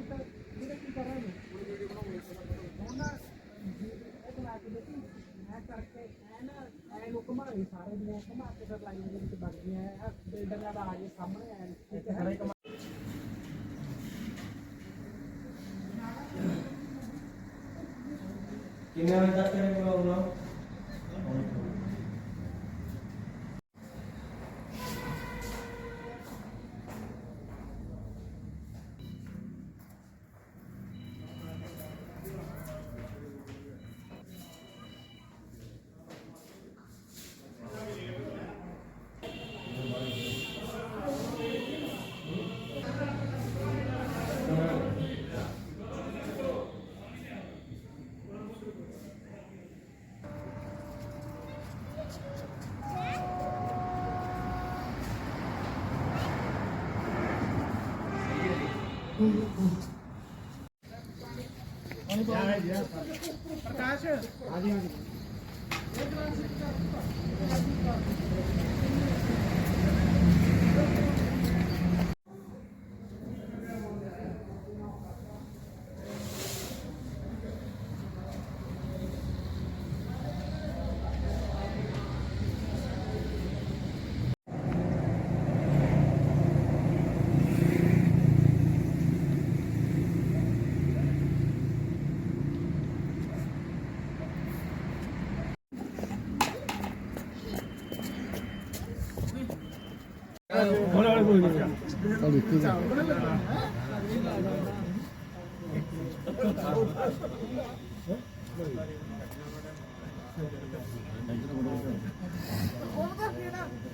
Minute ਜਿਹੜੇ ਕੀ ਕਰ ਰਹੇ ਨੇ ਉਹਨਾਂ ਇੱਕ ਲਾ ਕੇ ਦੇਖੀ ਮੈਂ ਕਰਕੇ ਐ ਨਾ ਐ ਨੂੰ ਘੁਮਾਏ ਸਾਰੇ ਨੂੰ ਘੁਮਾ ਕੇ ਫਿਰ ਲਾਈਨ ਦੇ ਵਿੱਚ ਵਗ ਗਿਆ ਹੈ ਬਿਲਡਿੰਗਾਂ ਦਾ ਆ ਜੇ ਸਾਹਮਣੇ ਐ ਠੀਕ ਹੈ ਕਿੰਨੇ ਵਜੇ ਤੱਕ ਕਰੇਗਾ ਉਹਨਾਂ ਤੇਰੇ ਕੋਲ ਆਉਣਾ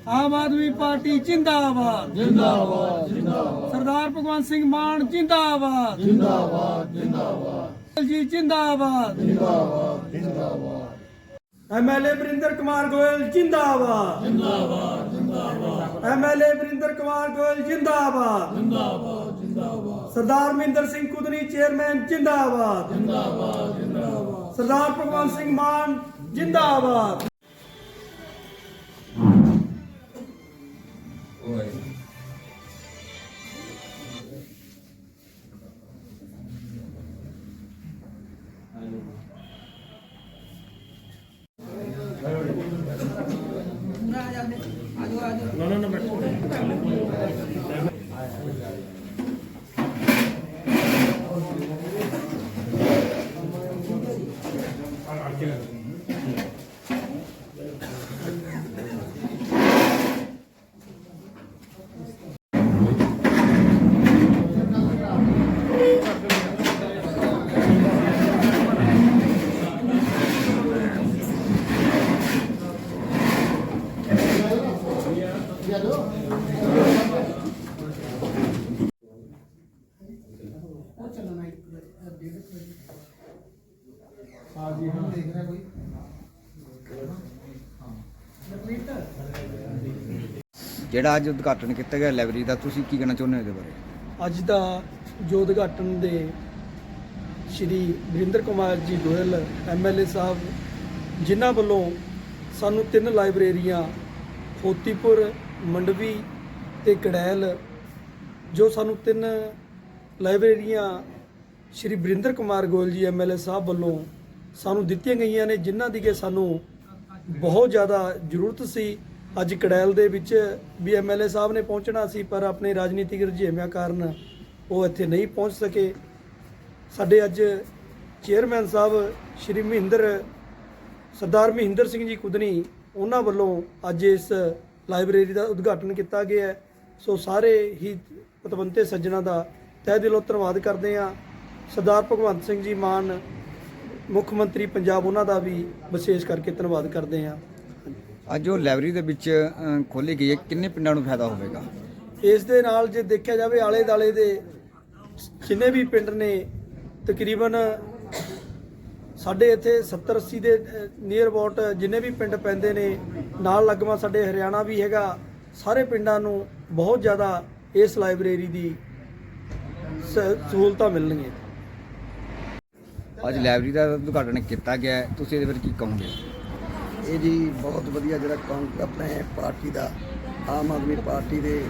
ਆਮ ਆਦਮੀ ਪਾਰਟੀ ਜਿੰਦਾਬਾਦ। ਜਿੰਦਾਬਾਦ ਜਿੰਦਾਬਾਦ। ਸਰਦਾਰ ਭਗਵੰਤ ਸਿੰਘ ਮਾਨ ਜਿੰਦਾਬਾਦ। ਜਿੰਦਾਬਾਦ ਜਿੰਦਾਬਾਦ। ਜੀ ਜਿੰਦਾਬਾਦ। ਜਿੰਦਾਬਾਦ ਜਿੰਦਾਬਾਦ। ਐਮਐਲਏ ਬਰਿੰਦਰ ਕੁਮਾਰ ਗੋਇਲ ਜਿੰਦਾਬਾਦ ਜਿੰਦਾਬਾਦ। ਜਿੰਦਾਬਾਦ ਐਮਐਲਏ ਬਰਿੰਦਰ ਕੁਮਾਰ ਗੋਇਲ ਜਿੰਦਾਬਾਦ ਜਿੰਦਾਬਾਦ ਜਿੰਦਾਬਾਦ ਸਰਦਾਰ ਮਹਿੰਦਰ ਸਿੰਘ ਕੁਦਨੀ ਚੇਅਰਮੈਨ ਜਿੰਦਾਬਾਦ ਜਿੰਦਾਬਾਦ ਜਿੰਦਾਬਾਦ ਸਰਦਾਰ ਭਗਵੰਤ ਸਿੰਘ ਮਾਨ ਜਿੰਦਾਬਾਦ ਜਿਹੜਾ ਅੱਜ ਉਦਘਾਟਨ ਕੀਤਾ ਗਿਆ ਲਾਇਬ੍ਰੇਰੀ ਦਾ, ਤੁਸੀਂ ਕੀ ਕਹਿਣਾ ਚਾਹੁੰਦੇ ਹੋ ਇਹਦੇ ਬਾਰੇ? ਅੱਜ ਦਾ ਜੋ ਉਦਘਾਟਨ ਦੇ ਸ਼੍ਰੀ ਵਰਿੰਦਰ ਕੁਮਾਰ ਜੀ ਗੋਇਲ ਐਮਐਲਏ ਸਾਹਿਬ, ਜਿਨ੍ਹਾਂ ਵੱਲੋਂ ਸਾਨੂੰ ਤਿੰਨ ਲਾਇਬ੍ਰੇਰੀਆਂ ਖੋਤੀਪੁਰ ਮੰਡਵੀ ਤੇ ਕੜੈਲ ਜੋ ਸਾਨੂੰ ਤਿੰਨ ਲਾਇਬ੍ਰੇਰੀਆਂ ਸ਼੍ਰੀ ਵਰਿੰਦਰ ਕੁਮਾਰ ਗੋਇਲ ਜੀ ਐਮਐਲਏ ਸਾਹਿਬ ਵੱਲੋਂ ਸਾਨੂੰ ਦਿੱਤੀਆਂ ਗਈਆਂ ਨੇ, ਜਿਨ੍ਹਾਂ ਦੀ ਕਿ ਸਾਨੂੰ ਬਹੁਤ ਜ਼ਿਆਦਾ ਜ਼ਰੂਰਤ ਸੀ। ਅੱਜ ਕੜੈਲ ਦੇ ਵਿੱਚ ਵੀ ਐਮਐਲਏ ਸਾਹਿਬ ਨੇ ਪਹੁੰਚਣਾ ਸੀ, ਪਰ ਆਪਣੇ ਰਾਜਨੀਤਿਕ ਰੁਝੇਵਿਆਂ ਕਾਰਨ ਉਹ ਇੱਥੇ ਨਹੀਂ ਪਹੁੰਚ ਸਕੇ। ਸਾਡੇ ਅੱਜ ਚੇਅਰਮੈਨ ਸਾਹਿਬ ਸ਼੍ਰੀ ਮਹਿੰਦਰ, ਸਰਦਾਰ ਮਹਿੰਦਰ ਸਿੰਘ ਜੀ ਕੁਦਨੀ ਉਹਨਾਂ ਵੱਲੋਂ ਅੱਜ ਇਸ ਲਾਇਬ੍ਰੇਰੀ ਦਾ ਉਦਘਾਟਨ ਕੀਤਾ ਗਿਆ ਹੈ। ਸੋ ਸਾਰੇ ਹੀ ਪਤਵੰਤੇ ਸੱਜਣਾ ਦਾ ਤਹਿ ਦਿਲੋਂ ਧੰਨਵਾਦ ਕਰਦੇ ਹਾਂ। ਸਰਦਾਰ ਭਗਵੰਤ ਸਿੰਘ ਜੀ ਮਾਨ, ਮੁੱਖ ਮੰਤਰੀ ਪੰਜਾਬ, ਉਹਨਾਂ ਦਾ ਵੀ ਵਿਸ਼ੇਸ਼ ਕਰਕੇ ਧੰਨਵਾਦ ਕਰਦੇ ਹਾਂ। ਅੱਜ ਉਹ ਲਾਇਬ੍ਰੇਰੀ ਦੇ ਵਿੱਚ ਖੋਲੀ ਗਈ ਹੈ ਕਿੰਨੇ ਪਿੰਡਾਂ ਨੂੰ ਫਾਇਦਾ ਹੋਵੇਗਾ? ਇਸ ਦੇ ਨਾਲ ਜੇ ਦੇਖਿਆ ਜਾਵੇ ਆਲੇ ਦਾਲੇ ਦੇ ਜਿੰਨੇ ਵੀ ਪਿੰਡ ਨੇ ਤਕਰੀਬਨ ਸਾਡੇ ਇੱਥੇ 70 80 ਦੇ ਨੀਅਰ ਅਬਾਊਟ ਜਿੰਨੇ ਵੀ ਪਿੰਡ ਪੈਂਦੇ ਨੇ ਨਾਲ ਲੱਗਵਾ ਸਾਡੇ ਹਰਿਆਣਾ ਵੀ ਹੈਗਾ ਸਾਰੇ ਪਿੰਡਾਂ ਨੂੰ ਬਹੁਤ ਜ਼ਿਆਦਾ ਇਸ ਲਾਇਬ੍ਰੇਰੀ ਦੀ ਸਹੂਲਤਾਂ ਮਿਲਣਗੀਆਂ। ਅੱਜ ਲਾਇਬ੍ਰੇਰੀ ਦਾ ਉਦਘਾਟਨ ਕੀਤਾ ਗਿਆ ਤੁਸੀਂ ਇਹਦੇ ਬਾਰੇ ਕੀ ਕਹੋਗੇ? ਇਹ ਜੀ ਬਹੁਤ ਵਧੀਆ ਜਿਹੜਾ ਕਾਂਗ ਆਪਣੇ ਪਾਰਟੀ ਦਾ ਆਮ ਆਦਮੀ ਪਾਰਟੀ ਦੇ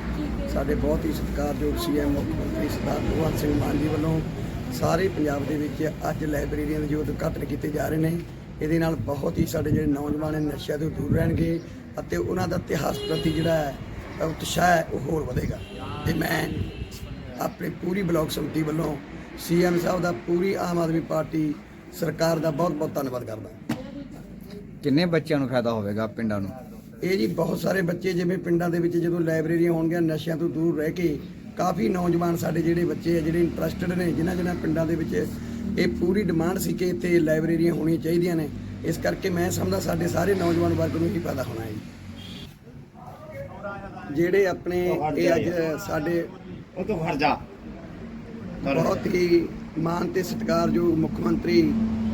ਸਾਡੇ ਬਹੁਤ ਹੀ ਸਤਿਕਾਰਯੋਗ ਸੀਐਮ ਮੁੱਖ ਮੰਤਰੀ ਸਰਦਾਰ ਭਗਵੰਤ ਸਿੰਘ ਮਾਨ ਜੀ ਵੱਲੋਂ ਸਾਰੇ ਪੰਜਾਬ ਦੇ ਵਿੱਚ ਅੱਜ ਲਾਇਬ੍ਰੇਰੀਆਂ ਦੇ ਜੋ ਉਦਘਾਟਨ ਕੀਤੇ ਜਾ ਰਹੇ ਨੇ। ਇਹਦੇ ਨਾਲ ਬਹੁਤ ਹੀ ਸਾਡੇ ਜਿਹੜੇ ਨੌਜਵਾਨ ਨੇ ਨਸ਼ਿਆਂ ਤੋਂ ਦੂਰ ਰਹਿਣਗੇ ਅਤੇ ਉਹਨਾਂ ਦਾ ਇਤਿਹਾਸ ਪ੍ਰਤੀ ਜਿਹੜਾ ਹੈ ਉਤਸ਼ਾਹ ਹੈ ਉਹ ਹੋਰ ਵਧੇਗਾ। ਤੇ ਮੈਂ ਆਪਣੇ ਪੂਰੀ ਬਲਾਕ ਸਮਿਤੀ ਵੱਲੋਂ ਸੀਐਮ ਸਾਹਿਬ ਦਾ ਪੂਰੀ ਆਮ ਆਦਮੀ ਪਾਰਟੀ ਸਰਕਾਰ ਦਾ ਬਹੁਤ ਬਹੁਤ ਧੰਨਵਾਦ ਕਰਦਾ। ਕਿੰਨੇ ਬੱਚਿਆਂ ਨੂੰ ਫਾਇਦਾ ਹੋਵੇਗਾ ਪਿੰਡਾਂ ਨੂੰ? ਇਹ ਜੀ ਬਹੁਤ ਸਾਰੇ ਬੱਚੇ ਜਿਵੇਂ ਪਿੰਡਾਂ ਦੇ ਵਿੱਚ ਜਦੋਂ ਲਾਇਬ੍ਰੇਰੀਆਂ ਹੋਣਗੀਆਂ ਨਸ਼ਿਆਂ ਤੋਂ ਦੂਰ ਰਹਿ ਕੇ ਕਾਫੀ ਨੌਜਵਾਨ ਸਾਡੇ ਜਿਹੜੇ ਬੱਚੇ ਆ ਜਿਹੜੇ ਇੰਟਰਸਟਿਡ ਨੇ ਜਿਨ੍ਹਾਂ ਜਿਨ੍ਹਾਂ ਪਿੰਡਾਂ ਦੇ ਵਿੱਚ ਇਹ ਪੂਰੀ ਡਿਮਾਂਡ ਸੀ ਕਿ ਇੱਥੇ ਲਾਇਬ੍ਰੇਰੀਆਂ ਹੋਣੀਆਂ ਚਾਹੀਦੀਆਂ ਨੇ। ਇਸ ਕਰਕੇ ਮੈਂ ਸਮਝਦਾ ਸਾਡੇ ਸਾਰੇ ਨੌਜਵਾਨ ਵਰਗ ਨੂੰ ਹੀ ਫਾਇਦਾ ਹੋਣਾ ਹੈ। ਜਿਹੜੇ ਆਪਣੇ ਇਹ ਅੱਜ ਸਾਡੇ ਉਹ ਤੋਂ ਫੜ ਜਾ। ਬਹੁਤ ਹੀ ਮਾਨ ਤੇ ਸਤਿਕਾਰਯੋਗ ਮੁੱਖ ਮੰਤਰੀ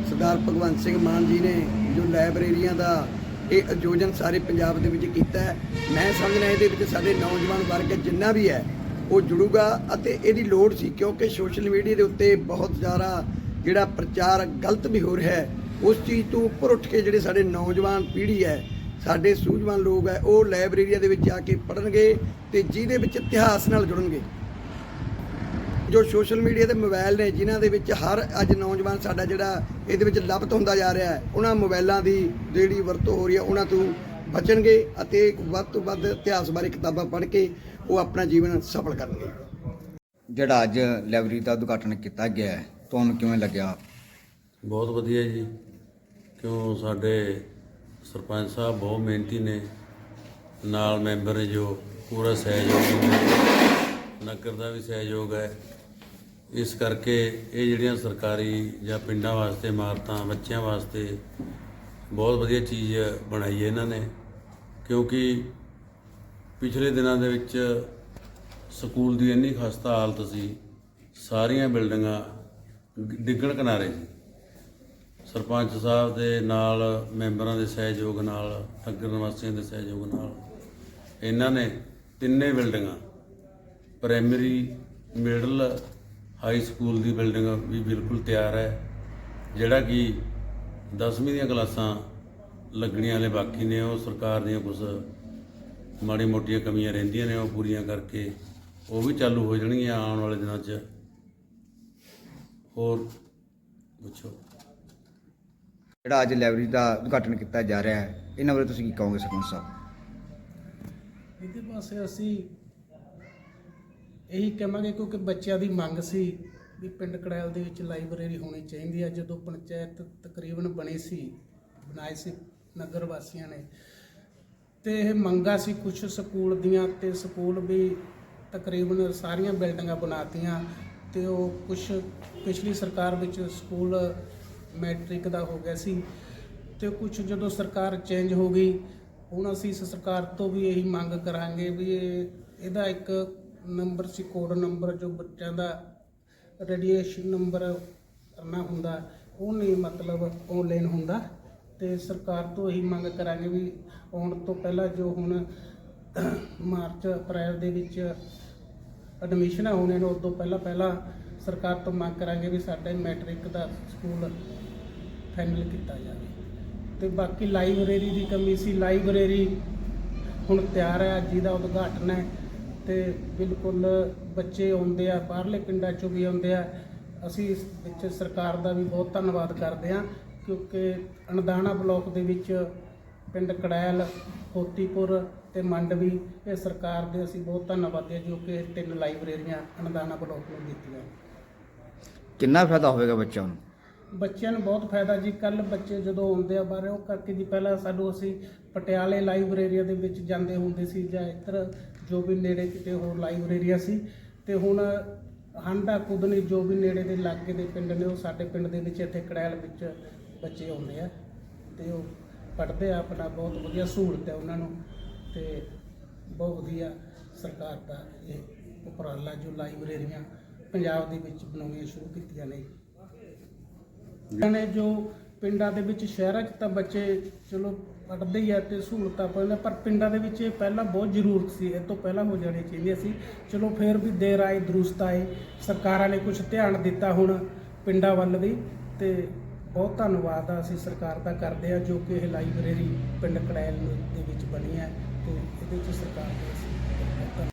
ਸਰਦਾਰ ਭਗਵੰਤ ਸਿੰਘ ਮਾਨ ਜੀ ਨੇ ਜੋ ਲਾਇਬ੍ਰੇਰੀਆਂ ਦਾ ਇਹ ਆਯੋਜਨ ਸਾਰੇ ਪੰਜਾਬ ਦੇ ਵਿੱਚ ਕੀਤਾ ਹੈ। ਮੈਂ ਸਮਝਦਾ ਇਹਦੇ ਵਿੱਚ ਸਾਡੇ ਨੌਜਵਾਨ ਵਰਗ ਜਿੰਨਾ ਵੀ ਹੈ, ਉਹ ਜੁੜੂਗਾ ਅਤੇ ਇਹਦੀ ਲੋੜ ਸੀ ਕਿਉਂਕਿ ਸੋਸ਼ਲ ਮੀਡੀਆ ਦੇ ਉੱਤੇ ਬਹੁਤ ਜ਼ਿਆਦਾ ਜਿਹੜਾ ਪ੍ਰਚਾਰ ਗਲਤ ਵੀ ਹੋ ਰਿਹਾ ਹੈ, ਉਸ ਚੀਜ਼ ਤੋਂ ਉੱਪਰ ਉੱਠ ਕੇ ਜਿਹੜੇ ਸਾਡੇ ਨੌਜਵਾਨ ਪੀੜ੍ਹੀ ਹੈ, ਸਾਡੇ ਸੂਝਵਾਨ ਲੋਕ ਹੈ, ਉਹ ਲਾਇਬ੍ਰੇਰੀਆਂ ਦੇ ਵਿੱਚ ਜਾ ਕੇ ਪੜ੍ਹਨਗੇ ਤੇ ਜਿਹਦੇ ਵਿੱਚ ਇਤਿਹਾਸ ਨਾਲ ਜੁੜਨਗੇ। ਜੋ ਸੋਸ਼ਲ ਮੀਡੀਆ ਤੇ ਮੋਬਾਈਲ ਨੇ ਜਿਨ੍ਹਾਂ ਦੇ ਵਿੱਚ ਹਰ ਅੱਜ ਨੌਜਵਾਨ ਸਾਡਾ ਜਿਹੜਾ ਇਹਦੇ ਵਿੱਚ ਲਪਤ ਹੁੰਦਾ ਜਾ ਰਿਹਾ ਹੈ ਉਹਨਾਂ ਮੋਬਾਈਲਾਂ ਦੀ ਜਿਹੜੀ ਵਰਤੋਂ ਹੋ ਰਹੀ ਹੈ ਉਹਨਾਂ ਤੋਂ ਬਚਣਗੇ ਅਤੇ ਵੱਧ ਤੋਂ ਵੱਧ ਇਤਿਹਾਸ ਬਾਰੇ ਕਿਤਾਬਾਂ ਪੜ੍ਹ ਕੇ ਉਹ ਆਪਣਾ ਜੀਵਨ ਸਫਲ ਕਰਨਗੇ। ਜਿਹੜਾ ਅੱਜ ਲਾਇਬ੍ਰੇਰੀ ਦਾ ਉਦਘਾਟਨ ਕੀਤਾ ਗਿਆ ਹੈ ਤੁਹਾਨੂੰ ਕਿਵੇਂ ਲੱਗਿਆ? ਬਹੁਤ ਵਧੀਆ ਜੀ। ਕਿਉਂ ਸਾਡੇ ਸਰਪੰਚ ਸਾਹਿਬ ਬਹੁਤ ਮਿਹਨਤੀ ਨੇ। ਨਾਲ ਮੈਂਬਰ ਜੋ ਪੂਰਾ ਸਹਿਯੋਗ ਦਿੰਦੇ ਨਗਰ ਦਾ ਵੀ ਸਹਿਯੋਗ ਹੈ। ਇਸ ਕਰਕੇ ਇਹ ਜਿਹੜੀਆਂ ਸਰਕਾਰੀ ਜਾਂ ਪਿੰਡਾਂ ਵਾਸਤੇ ਇਮਾਰਤਾਂ, ਬੱਚਿਆਂ ਵਾਸਤੇ ਬਹੁਤ ਵਧੀਆ ਚੀਜ਼ ਬਣਾਈ ਹੈ ਇਹਨਾਂ ਨੇ। ਕਿਉਂਕਿ ਪਿਛਲੇ ਦਿਨਾਂ ਦੇ ਵਿੱਚ ਸਕੂਲ ਦੀ ਇੰਨੀ ਖਸਤਾ ਹਾਲਤ ਸੀ, ਸਾਰੀਆਂ ਬਿਲਡਿੰਗਾਂ ਡਿੱਗਣ ਕਿਨਾਰੇ ਸੀ। ਸਰਪੰਚ ਸਾਹਿਬ ਦੇ ਨਾਲ, ਮੈਂਬਰਾਂ ਦੇ ਸਹਿਯੋਗ ਨਾਲ ਨਗਰ ਨਿਵਾਸੀਆਂ ਦੇ ਸਹਿਯੋਗ ਨਾਲ ਇਹਨਾਂ ਨੇ ਤਿੰਨੇ ਬਿਲਡਿੰਗਾਂ, ਪ੍ਰਾਇਮਰੀ, ਮਿਡਲ ਹਾਈ ਸਕੂਲ ਦੀ ਬਿਲਡਿੰਗ ਵੀ ਬਿਲਕੁਲ ਤਿਆਰ ਹੈ। ਜਿਹੜਾ ਕਿ 10ਵੀਂ ਦੀਆਂ ਕਲਾਸਾਂ ਲੱਗਣੀਆਂ ਵਾਲੇ ਬਾਕੀ ਨੇ ਉਹ ਸਰਕਾਰ ਦੀਆਂ ਕੁਝ ਮਾੜੀ ਮੋਟੀਆਂ ਕਮੀਆਂ ਰਹਿੰਦੀਆਂ ਨੇ ਉਹ ਪੂਰੀਆਂ ਕਰਕੇ ਉਹ ਵੀ ਚਾਲੂ ਹੋ ਜਾਣਗੀਆਂ ਆਉਣ ਵਾਲੇ ਦਿਨਾਂ 'ਚ। ਹੋਰ ਪੁੱਛੋ। ਜਿਹੜਾ ਅੱਜ ਲਾਇਬ੍ਰੇਰੀ ਦਾ ਉਦਘਾਟਨ ਕੀਤਾ ਜਾ ਰਿਹਾ ਹੈ ਇਹਨਾਂ ਬਾਰੇ ਤੁਸੀਂ ਕੀ ਕਹੋਗੇ ਸਰਪੰਚ ਸਾਹਿਬ? ਇਹਦੇ ਪਾਸੇ ਅਸੀਂ ਇਹੀ ਕਹਾਂਗੇ ਕਿਉਂਕਿ ਬੱਚਿਆਂ ਦੀ ਮੰਗ ਸੀ ਵੀ ਪਿੰਡ ਕੜੈਲ ਦੇ ਵਿੱਚ ਲਾਇਬ੍ਰੇਰੀ ਹੋਣੀ ਚਾਹੀਦੀ ਹੈ ਜਦੋਂ ਪੰਚਾਇਤ ਤਕਰੀਬਨ ਬਣੀ ਸੀ, ਬਣਾਈ ਸੀ ਨਗਰ ਵਾਸੀਆਂ ਨੇ। ਤੇ ਇਹ ਮੰਗਾ ਸੀ ਕੁਝ ਸਕੂਲ ਦੀਆਂ ਤੇ ਸਕੂਲ ਵੀ ਤਕਰੀਬਨ ਸਾਰੀਆਂ ਬਿਲਡਿੰਗਾਂ ਬਣਾਤੀਆਂ ਤੇ ਉਹ ਕੁਝ ਪਿਛਲੀ ਸਰਕਾਰ ਵਿੱਚ ਸਕੂਲ ਮੈਟ੍ਰਿਕ ਦਾ ਹੋ ਗਿਆ ਸੀ ਤੇ ਕੁਝ ਜਦੋਂ ਸਰਕਾਰ ਚੇਂਜ ਹੋ ਗਈ, ਹੁਣ ਅਸੀਂ ਇਸ ਸਰਕਾਰ ਤੋਂ ਵੀ ਇਹੀ ਮੰਗ ਕਰਾਂਗੇ ਵੀ ਇਹ, ਇਹਦਾ ਇੱਕ ਨੰਬਰ ਸੀ ਕੋਡ ਨੰਬਰ ਜੋ ਬੱਚਿਆਂ ਦਾ ਰੇਡੀਏਸ਼ਨ ਨੰਬਰ ਕਰਨਾ ਹੁੰਦਾ ਉਹ ਨਹੀਂ ਮਤਲਬ ਆਨਲਾਈਨ ਹੁੰਦਾ ਤੇ ਸਰਕਾਰ ਤੋਂ ਇਹੀ ਮੰਗ ਕਰਾਂਗੇ ਵੀ ਆਉਣ ਤੋਂ ਪਹਿਲਾਂ ਜੋ ਹੁਣ ਮਾਰਚ, ਅਪ੍ਰੈਲ ਦੇ ਵਿੱਚ ਐਡਮਿਸ਼ਨਾਂ ਹੋਣੇ ਨੇ ਉਸ ਤੋਂ ਪਹਿਲਾਂ ਪਹਿਲਾਂ ਸਰਕਾਰ ਤੋਂ ਮੰਗ ਕਰਾਂਗੇ ਵੀ ਸਾਡੇ ਮੈਟ੍ਰਿਕ ਦਾ ਸਕੂਲ ਫਾਈਨਲ ਕੀਤਾ ਜਾਵੇ। ਤੇ ਬਾਕੀ ਲਾਇਬ੍ਰੇਰੀ ਦੀ ਕਮੀ ਸੀ ਲਾਇਬ੍ਰੇਰੀ ਹੁਣ ਤਿਆਰ ਹੈ, ਅੱਜ ਦਾ ਉਦਘਾਟਨ ਹੈ। ਤੇ ਬਿਲਕੁਲ ਬੱਚੇ ਆਉਂਦੇ ਆ ਬਾਹਰਲੇ ਪਿੰਡਾਂ ਚੋਂ ਵੀ ਆਉਂਦੇ ਆ। ਅਸੀਂ ਇਸ ਵਿੱਚ ਸਰਕਾਰ ਦਾ ਵੀ ਬਹੁਤ ਧੰਨਵਾਦ ਕਰਦੇ ਹਾਂ ਕਿਉਂਕਿ ਅਣਦਾਣਾ ਬਲਾਕ ਦੇ ਵਿੱਚ ਪਿੰਡ ਕੜੈਲ ਹੋਤੀਪੁਰ ਤੇ ਮੰਡਵੀ ਇਹ ਸਰਕਾਰ ਦੇ ਅਸੀਂ ਬਹੁਤ ਧੰਨਵਾਦੀ ਹਾਂ ਜੋ ਕਿ ਤਿੰਨ ਲਾਇਬ੍ਰੇਰੀਆਂ ਅਣਦਾਣਾ ਬਲਾਕ ਨੂੰ ਦਿੱਤੀਆਂ। ਕਿੰਨਾ ਫਾਇਦਾ ਹੋਵੇਗਾ ਬੱਚਿਆਂ ਨੂੰ? ਬੱਚਿਆਂ ਨੂੰ ਬਹੁਤ ਫਾਇਦਾ ਜੀ। ਕੱਲ ਬੱਚੇ ਜਦੋਂ ਆਉਂਦੇ ਆ ਬਾਹਰ ਉਹ ਕਰਕੇ ਜੀ ਪਹਿਲਾਂ ਸਾਨੂੰ ਅਸੀਂ ਪਟਿਆਲੇ ਲਾਇਬ੍ਰੇਰੀਆ ਦੇ ਵਿੱਚ ਜਾਂਦੇ ਹੁੰਦੇ ਸੀ ਜਾਂ ਇੱਧਰ ਜੋ ਵੀ ਨੇੜੇ ਕਿਤੇ ਹੋਰ ਲਾਇਬ੍ਰੇਰੀਆ ਸੀ ਤੇ ਹੁਣ ਹਾਂਡਾ ਕੁਦਨੀ ਜੋ ਵੀ ਨੇੜੇ ਦੇ ਇਲਾਕੇ ਦੇ ਪਿੰਡ ਨੇ ਉਹ ਸਾਡੇ ਪਿੰਡ ਦੇ ਵਿੱਚ ਇੱਥੇ ਕੜੈਲ ਵਿੱਚ ਬੱਚੇ ਆਉਂਦੇ ਆ ਤੇ ਉਹ ਪੜ੍ਹਦੇ ਆ ਆਪਣਾ ਬਹੁਤ ਵਧੀਆ ਸਹੂਲਤ ਹੈ ਉਹਨਾਂ ਨੂੰ ਤੇ ਬਹੁਤ ਵਧੀਆ ਸਰਕਾਰ ਦਾ ਇਹ ਉਪਰਾਲਾ ਜੋ ਲਾਇਬ੍ਰੇਰੀਆਂ ਪੰਜਾਬ ਦੇ ਵਿੱਚ ਬਣਾਉਣੀਆਂ ਸ਼ੁਰੂ ਕੀਤੀਆਂ ਨੇ। ਨੇ ਜੋ ਪਿੰਡਾਂ ਦੇ ਵਿੱਚ ਸ਼ਹਿਰਾਂ 'ਚ ਤਾਂ ਬੱਚੇ ਚਲੋ ਪੜ੍ਹਦੇ ਹੀ ਆ ਤੇ ਸਹੂਲਤਾਂ ਪਾਉਂਦੇ ਪਰ ਪਿੰਡਾਂ ਦੇ ਵਿੱਚ ਇਹ ਪਹਿਲਾਂ ਬਹੁਤ ਜ਼ਰੂਰਤ ਸੀ, ਇਹ ਤੋਂ ਪਹਿਲਾਂ ਹੋ ਜਾਣੀ ਚਾਹੀਦੀ ਸੀ। ਚਲੋ ਫੇਰ ਵੀ ਦੇਰ ਆਏ, ਦਰੁਸਤ ਆਏ, ਸਰਕਾਰਾਂ ਨੇ ਕੁਝ ਧਿਆਨ ਦਿੱਤਾ ਹੁਣ ਪਿੰਡਾਂ ਵੱਲ ਵੀ, ਤੇ ਬਹੁਤ ਧੰਨਵਾਦ ਆ ਅਸੀਂ ਸਰਕਾਰ ਦਾ ਕਰਦੇ ਆ ਜੋ ਕਿ ਇਹ ਲਾਇਬ੍ਰੇਰੀ ਪਿੰਡ ਕੜੈਲ ਦੇ ਵਿੱਚ ਬਣੀ ਹੈ, ਤੇ ਇਹਦੇ ਵਿੱਚ ਸਰਕਾਰ ਦੇ